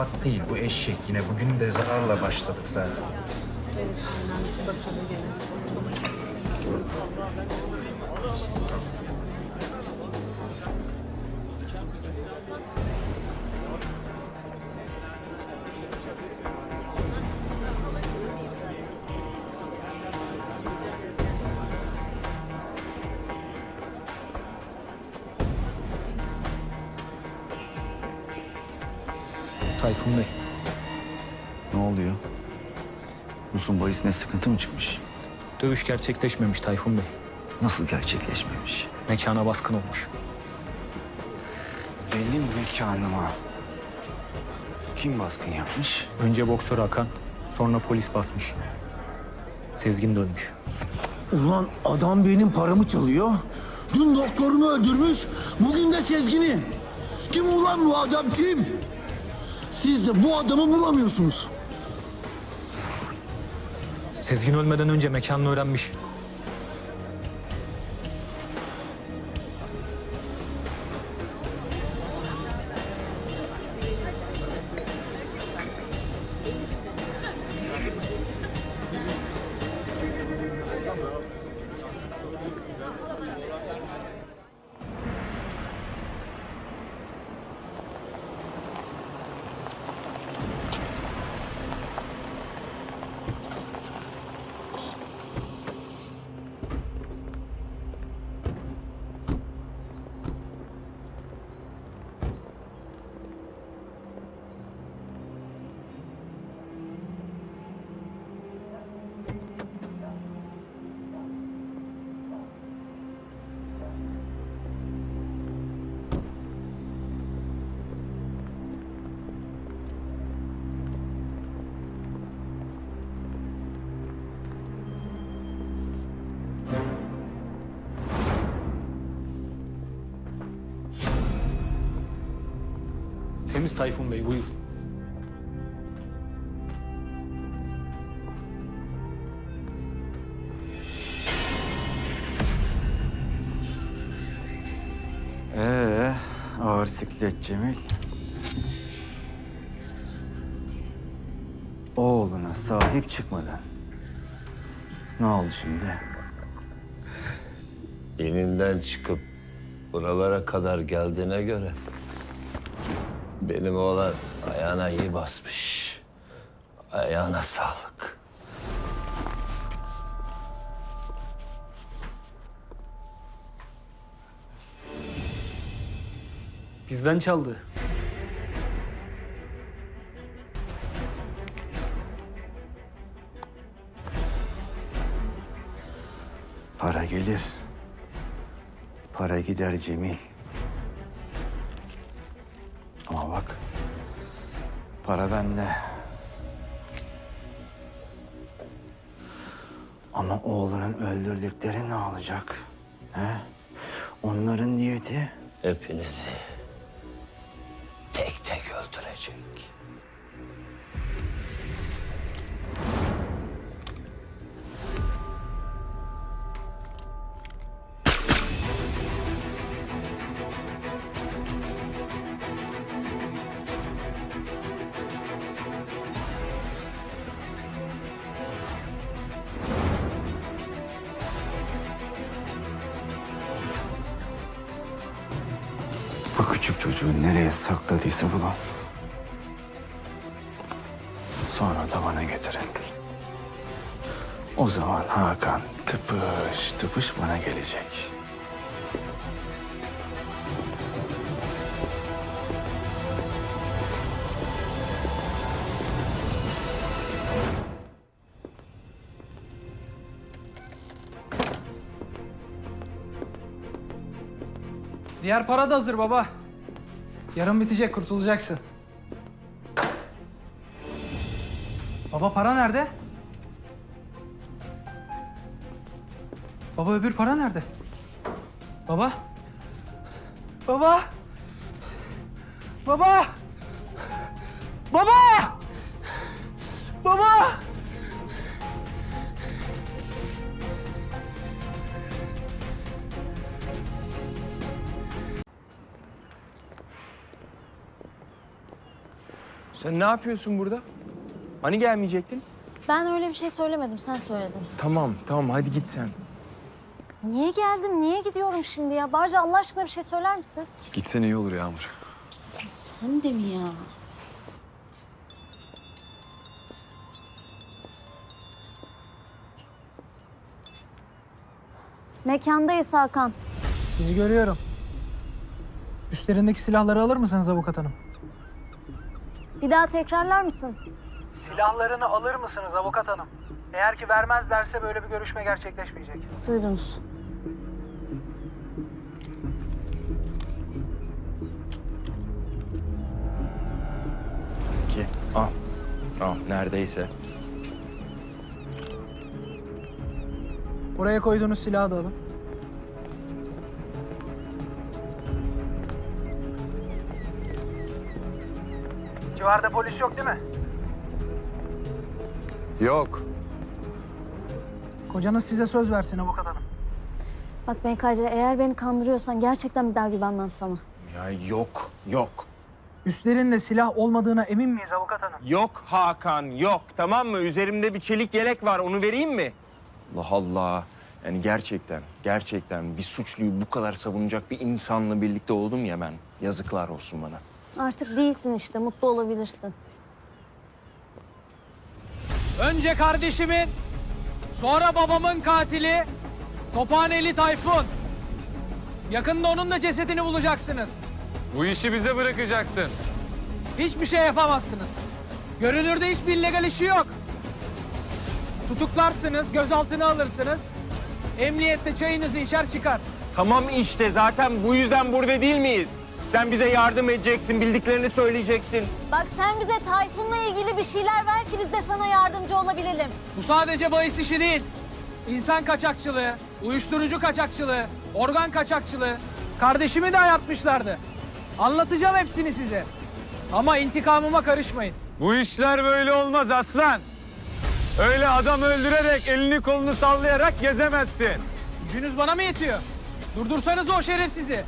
At değil, bu eşek. Yine bugün de zararla başladık zaten. Tayfun Bey, Ne oluyor? Musun bahisine sıkıntı mı çıkmış? dövüş gerçekleşmemiş Tayfun Bey. Nasıl gerçekleşmemiş? Mekana baskın olmuş. Benim mekanıma kim baskın yapmış? Önce boksör Hakan, sonra polis basmış. Sezgin dönmüş. Ulan adam benim paramı çalıyor. Dün doktorumu öldürmüş. Bugün de Sezgin'i. Kim ulan bu adam kim? Siz de bu adamı bulamıyorsunuz. Sezgin ölmeden önce mekanını öğrenmiş. Temiz Tayfun Bey, buyur. Ee, ağır siklet Cemil. Oğluna sahip çıkmadın. Ne oldu şimdi? Yeninden çıkıp buralara kadar geldiğine göre benim oğlan ayağına iyi basmış. Ayağına sağlık. Bizden çaldı. Para gelir. Para gider Cemil. Bak. Para bende. Ama oğlunun öldürdükleri ne olacak? He? Onların diyeti Hepinizi küçük çocuğu nereye sakladıysa bulun. Sonra da bana getirin. O zaman Hakan tıpış tıpış bana gelecek. Diğer para da hazır baba. Yarın bitecek, kurtulacaksın. Baba para nerede? Baba öbür para nerede? Baba? Baba? Baba? Baba! Baba! Sen ne yapıyorsun burada? Hani gelmeyecektin? Ben öyle bir şey söylemedim, sen söyledin. Tamam, tamam hadi git sen. Niye geldim, niye gidiyorum şimdi ya? Barca Allah aşkına bir şey söyler misin? Gitsen iyi olur Yağmur. Sen de mi ya? Mekandayız Hakan. Sizi görüyorum. Üstlerindeki silahları alır mısınız avukat hanım? Bir daha tekrarlar mısın? Silahlarını alır mısınız avukat hanım? Eğer ki vermezlerse böyle bir görüşme gerçekleşmeyecek. Duydunuz. Ki al. Al neredeyse. Buraya koyduğunuz silahı da alın. Civarda polis yok değil mi? Yok. Kocanız size söz versin avukat hanım. Bak MKC eğer beni kandırıyorsan gerçekten bir daha güvenmem sana. Ya yok, yok. Üstlerinde silah olmadığına emin miyiz avukat hanım? Yok Hakan, yok. Tamam mı? Üzerimde bir çelik yelek var. Onu vereyim mi? Allah Allah. Yani gerçekten, gerçekten bir suçluyu bu kadar savunacak bir insanla birlikte oldum ya ben. Yazıklar olsun bana. Artık değilsin işte, mutlu olabilirsin. Önce kardeşimin, sonra babamın katili Tophaneli Tayfun. Yakında onun da cesedini bulacaksınız. Bu işi bize bırakacaksın. Hiçbir şey yapamazsınız. Görünürde hiçbir illegal işi yok. Tutuklarsınız, gözaltına alırsınız. Emniyette çayınızı içer çıkar. Tamam işte zaten bu yüzden burada değil miyiz? Sen bize yardım edeceksin, bildiklerini söyleyeceksin. Bak sen bize Tayfun'la ilgili bir şeyler ver ki biz de sana yardımcı olabilelim. Bu sadece bahis işi değil. İnsan kaçakçılığı, uyuşturucu kaçakçılığı, organ kaçakçılığı. Kardeşimi de ayartmışlardı. Anlatacağım hepsini size. Ama intikamıma karışmayın. Bu işler böyle olmaz aslan. Öyle adam öldürerek, elini kolunu sallayarak gezemezsin. Gücünüz bana mı yetiyor? Durdursanız o şerefsizi.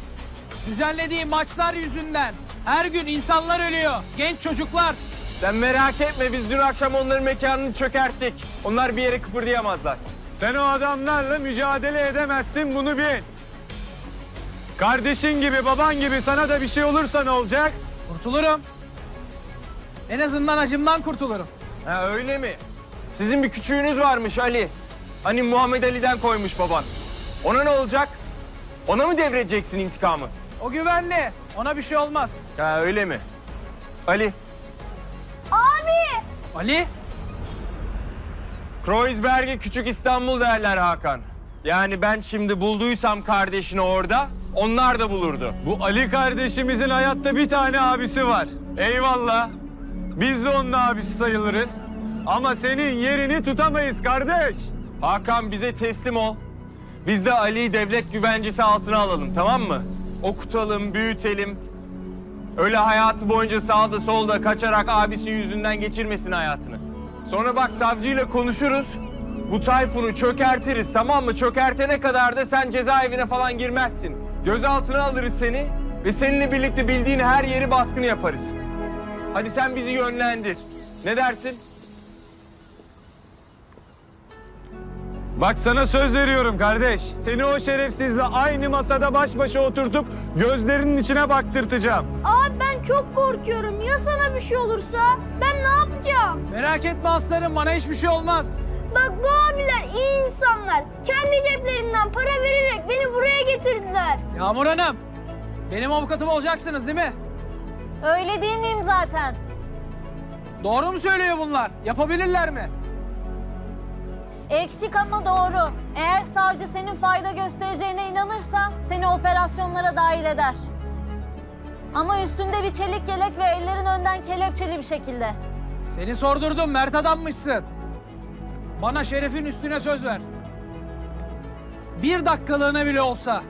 Düzenlediği maçlar yüzünden her gün insanlar ölüyor. Genç çocuklar. Sen merak etme biz dün akşam onların mekanını çökerttik. Onlar bir yere kıpırdayamazlar. Sen o adamlarla mücadele edemezsin bunu bil. Kardeşin gibi, baban gibi sana da bir şey olursa ne olacak? Kurtulurum. En azından acımdan kurtulurum. Ha öyle mi? Sizin bir küçüğünüz varmış Ali. Hani Muhammed Ali'den koymuş baban. Ona ne olacak? Ona mı devredeceksin intikamı? O güvenli. Ona bir şey olmaz. Ha öyle mi? Ali, Ali, Kreuzberg'e küçük İstanbul derler Hakan. Yani ben şimdi bulduysam kardeşini orada, onlar da bulurdu. Bu Ali kardeşimizin hayatta bir tane abisi var. Eyvallah. Biz de onun abisi sayılırız. Ama senin yerini tutamayız kardeş. Hakan bize teslim ol. Biz de Ali'yi devlet güvencesi altına alalım tamam mı? Okutalım, büyütelim. Öyle hayatı boyunca sağda solda kaçarak abisi yüzünden geçirmesin hayatını. Sonra bak savcıyla konuşuruz. Bu Tayfun'u çökertiriz tamam mı? Çökertene kadar da sen cezaevine falan girmezsin. Gözaltına alırız seni ve seninle birlikte bildiğin her yeri baskını yaparız. Hadi sen bizi yönlendir. Ne dersin? Bak sana söz veriyorum kardeş. Seni o şerefsizle aynı masada baş başa oturtup gözlerinin içine baktırtacağım. Abi ben çok korkuyorum. Ya sana bir şey olursa? Ben ne yapacağım? merak etme aslanım. Bana hiçbir şey olmaz. Bak bu abiler iyi insanlar. Kendi ceplerinden para vererek beni buraya getirdiler. Yağmur Hanım, benim avukatım olacaksınız değil mi? Öyle değil miyim zaten? Doğru mu söylüyor bunlar? Yapabilirler mi? Eksik ama doğru. Eğer savcı senin fayda göstereceğine inanırsa seni operasyonlara dahil eder. Ama üstünde bir çelik yelek ve ellerin önden kelepçeli bir şekilde. Seni sordurdum, mert adammışsın. Bana şerefin üstüne söz ver. Bir dakikalığına bile olsa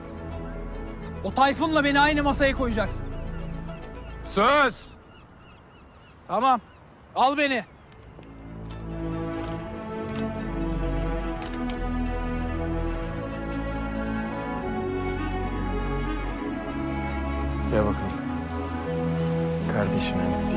o Tayfun'la beni aynı masaya koyacaksın. Söz. Tamam, al beni. Gel bakalım. Kardeşine ne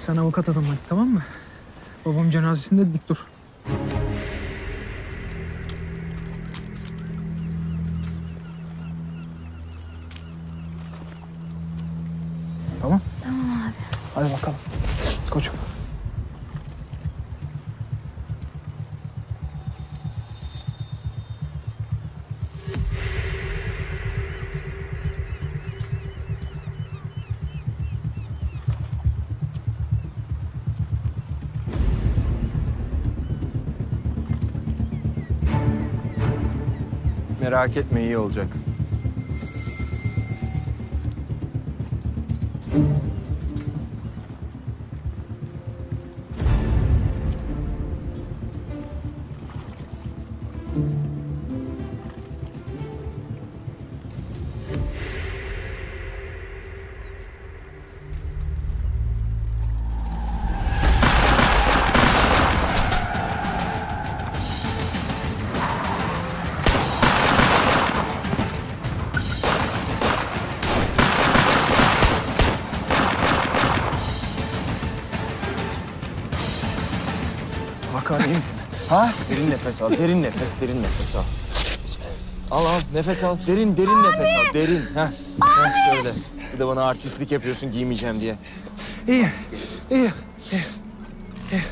Sen avukat adam tamam mı? Babam cenazesinde dik dur. Merak etme iyi olacak. Misin? Ha? Derin nefes al, derin nefes, derin nefes al. Al al, nefes al. Derin, derin nefes al, derin. Heh. Heh, şöyle. Bir de bana artistlik yapıyorsun giymeyeceğim diye. İyi, iyi, iyi. iyi.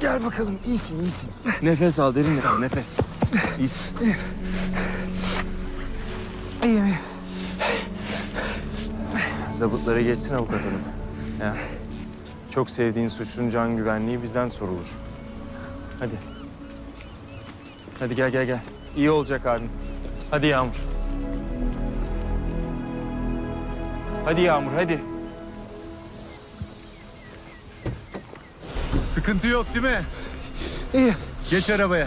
Gel bakalım, iyisin, iyisin. Nefes al, derin nefes nefes. İyisin. İyi, iyi. Zabıtlara geçsin avukat hanım. Ya. Çok sevdiğin suçlunun can güvenliği bizden sorulur. Hadi. Hadi gel gel gel. İyi olacak abim. Hadi Yağmur. Hadi Yağmur hadi. Sıkıntı yok değil mi? İyi. Geç arabaya.